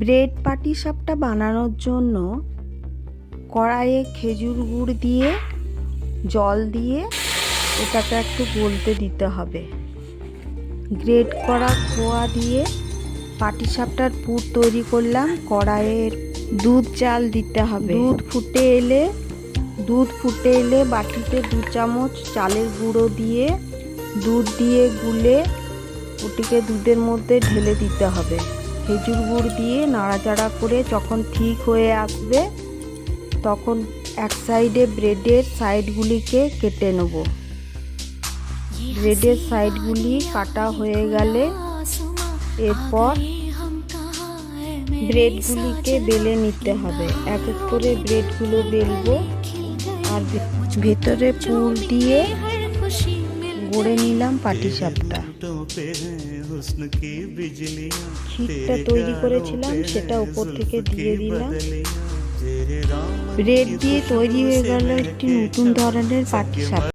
Bread পাটিসাপটা বানানোর জন্য কড়াইয়ে খেজুর গুড় দিয়ে, জল দিয়ে ওটাকে একটু গলতে দিতে হবে। গ্রেট করা খোয়া দিয়ে পাটিসাপটার পুর তৈরি করলাম। কড়াইয়ের দুধ চাল দিতে হবে। দুধ ফুটে এলে, দুধ ফুটে এলে বাটিতে দু চামচ চালের গুঁড়ো দিয়ে দুধ দিয়ে গুলে ওটিকে দুধের মধ্যে ঢেলে দিতে হবে। খেজুর গুড় দিয়ে নাড়াচাড়া করে যখন ঠিক হয়ে আসবে, তখন এক সাইডে ব্রেডের সাইডগুলিকে কেটে নেব। ব্রেডের সাইডগুলি কাটা হয়ে গেলে এরপর ব্রেডগুলিকে বেলে নিতে হবে। এক এক করে ব্রেডগুলো বেলবো আর ভেতরে পুর দিয়ে গড়ে নিলাম পাটিসাপটা। ক্ষীরটা তৈরি করেছিলাম সেটা উপর থেকে দিয়ে দিলাম। ব্রেড দিয়ে তৈরি হয়ে গেল একটি নতুন ধরনের পাটিসাপটা